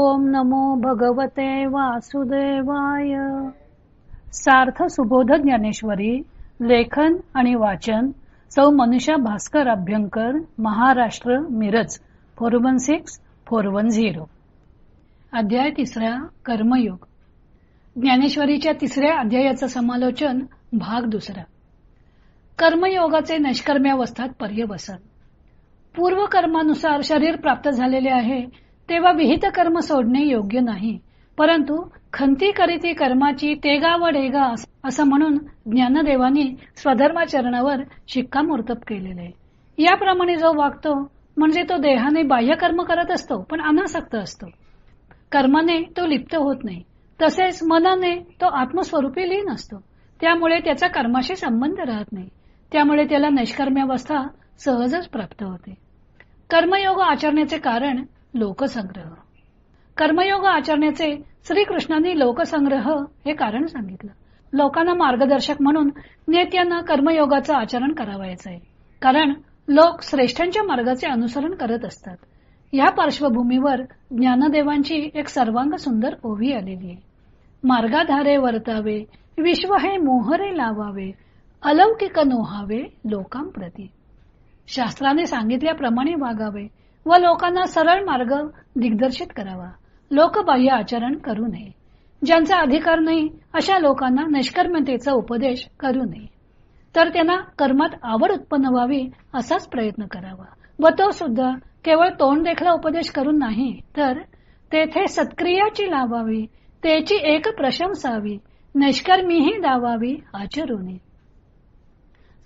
ओम नमो भगवते वासुदेवाय. सार्थ सुबोध ज्ञानेश्वरी लेखन आणि वाचन सौ Manusha Bhaskar Abhyankar Maharashtra Miraj four one six four one zero. अध्याय तिसरा कर्मयोग. ज्ञानेश्वरीच्या तिसऱ्या अध्यायाचं समालोचन भाग दुसरा. कर्मयोगाचे नष्कर्म्यावस्थात पर्यवसन. पूर्व कर्मानुसार शरीर प्राप्त झालेले आहे तेव्हा विहित कर्म सोडणे योग्य नाही. परंतु खंती करीती कर्माची तेगा व डेगा असं म्हणून ज्ञानदेवानी स्वधर्माचरणावर शिक्कामोर्तब केलेले. आहे याप्रमाणे जो वागतो म्हणजे तो देहाने बाह्य कर्म करत असतो पण अनासक्त असतो. कर्माने तो लिप्त होत नाही. तसेच मनाने तो आत्मस्वरूपी लीन असतो. त्यामुळे त्याचा कर्माशी संबंध राहत नाही. त्यामुळे त्याला नैष्कर्म्यावस्था सहजच प्राप्त होते. कर्मयोग आचरण्याचे कारण लोकसंग्रह. कर्मयोग आचरण्याचे श्रीकृष्णांनी लोकसंग्रह हे कारण सांगितलं. लोकांना मार्गदर्शक म्हणून नेत्यांना कर्मयोगाचं आचरण करावायचं आहे कारण लोक श्रेष्ठांच्या मार्गाचे अनुसरण करत असतात. या पार्श्वभूमीवर ज्ञानदेवांची एक सर्वांग सुंदर ओवी आलेली आहे. मार्गाधारे वर्तावे विश्व हे मोहरे लावावे अलौकिक नोहावे लोकांप्रती. शास्त्राने सांगितल्याप्रमाणे वागावे व लोकांना सरळ मार्ग दिग्दर्शित करावा. लोकबाह्य आचरण करू नये. ज्यांचा अधिकार नाही अशा लोकांना निष्कर्मतेचा उपदेश करू नये. तर त्यांना कर्मात आवड उत्पन्न व्हावी असाच प्रयत्न करावा. व तो सुद्धा केवळ तोंड देखला उपदेश करून नाही तर तेथे सत्क्रियाची लावावी त्याची एक प्रशंसावी निष्कर्मीही दावावी आचरुनी.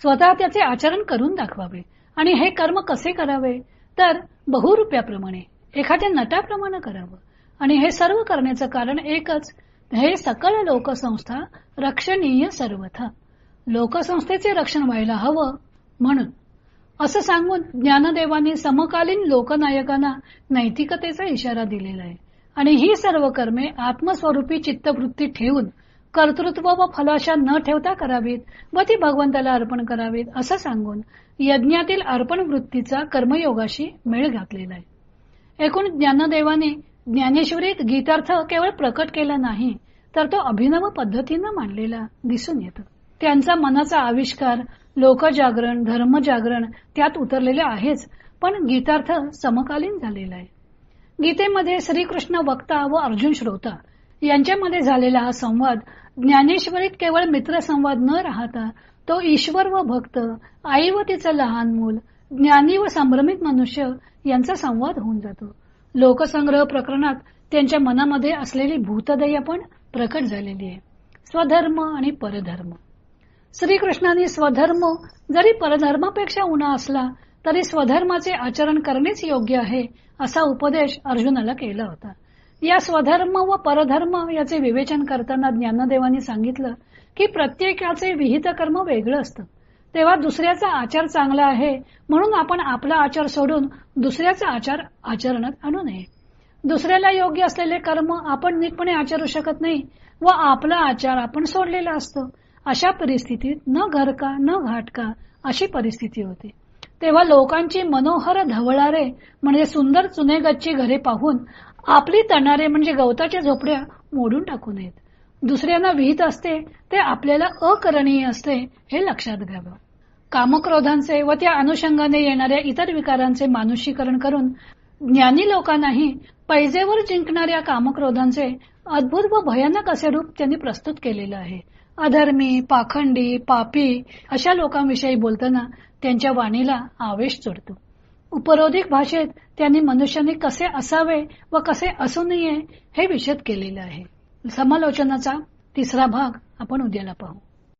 स्वतः त्याचे आचरण करून दाखवावे. आणि हे कर्म कसे करावे? तर बहुरुप्याप्रमाणे एखाद्या नटाप्रमाणे करावं. आणि हे सर्व करण्याचं कारण एकच हे सकल लोकसंस्था रक्षणीय सर्वथा. लोकसंस्थेचे रक्षण व्हायला हवं म्हणून. असं सांगून ज्ञानदेवांनी समकालीन लोकनायकांना नैतिकतेचा इशारा दिलेला आहे. आणि ही सर्व कर्मे आत्मस्वरूपी चित्तवृत्ती ठेवून कर्तृत्व व फलाशा न ठेवता करावीत व ती भगवंताला अर्पण करावीत असं सांगून यज्ञातील अर्पण वृत्तीचा कर्मयोगाशी मेळ घातलेला आहे. एकूण ज्ञानदेवाने ज्ञानेश्वरीत गीतार्थ केवळ प्रकट केला नाही तर तो अभिनव पद्धतीनं मांडलेला दिसून येतो. त्यांचा मनाचा आविष्कार लोकजागरण धर्मजागरण त्यात उतरलेले आहेच पण गीतार्थ समकालीन झालेला आहे. गीतेमध्ये श्रीकृष्ण वक्ता व अर्जुन श्रोता यांच्यामध्ये झालेला हा संवाद ज्ञानेश्वरीत केवळ मित्रसंवाद न राहता तो ईश्वर व भक्त आई व तिचं लहान मूल ज्ञानी व संभ्रमित मनुष्य यांचा संवाद होऊन जातो. लोकसंग्रह प्रकरणात त्यांच्या मनामध्ये असलेली भूतदय पण प्रकट झालेली आहे. स्वधर्म आणि परधर्म. श्रीकृष्णाने स्वधर्म जरी परधर्मापेक्षा उणा असला तरी स्वधर्माचे आचरण करणेच योग्य आहे असा उपदेश अर्जुनाला केला होता. या स्वधर्म व परधर्म याचे विवेचन करताना ज्ञानदेवांनी सांगितलं की प्रत्येकाचे विहित कर्म वेगळं असतं. तेव्हा दुसऱ्याचा आचार चांगला आहे म्हणून आपण आपला आचार सोडून दुसऱ्याचा आचार आचरणात आणू नये. दुसऱ्याला योग्य असलेले कर्म आपण नीटपणे आचरू शकत नाही व आपला आचार आपण सोडलेला असतो. अशा परिस्थितीत न घरका न घाटका अशी परिस्थिती होती. तेव्हा लोकांची मनोहर धवळारे म्हणजे सुंदर चुनेगच्ची घरे पाहून आपली तणारे म्हणजे गवताच्या झोपड्या मोडून टाकू नयेत. दुसऱ्यांना विहित असते ते आपल्याला अकरणीय असते हे लक्षात घ्यावं. कामक्रोधांचे व त्या अनुषंगाने येणाऱ्या इतर विकारांचे मानुषीकरण करून ज्ञानी लोकांनाही पैजेवर जिंकणाऱ्या कामक्रोधांचे अद्भुत व भयानक असे रूप त्यांनी प्रस्तुत केलेलं आहे. अधर्मी पाखंडी पापी अशा लोकांविषयी बोलताना त्यांच्या वाणीला आवेश चढतो. उपरोधिक भाषेत त्यांनी मनुष्याने कसे असावे व कसे असू नये हे विषद केलेले आहे. समालोचनाचा तिसरा भाग आपण उद्याला पाहू.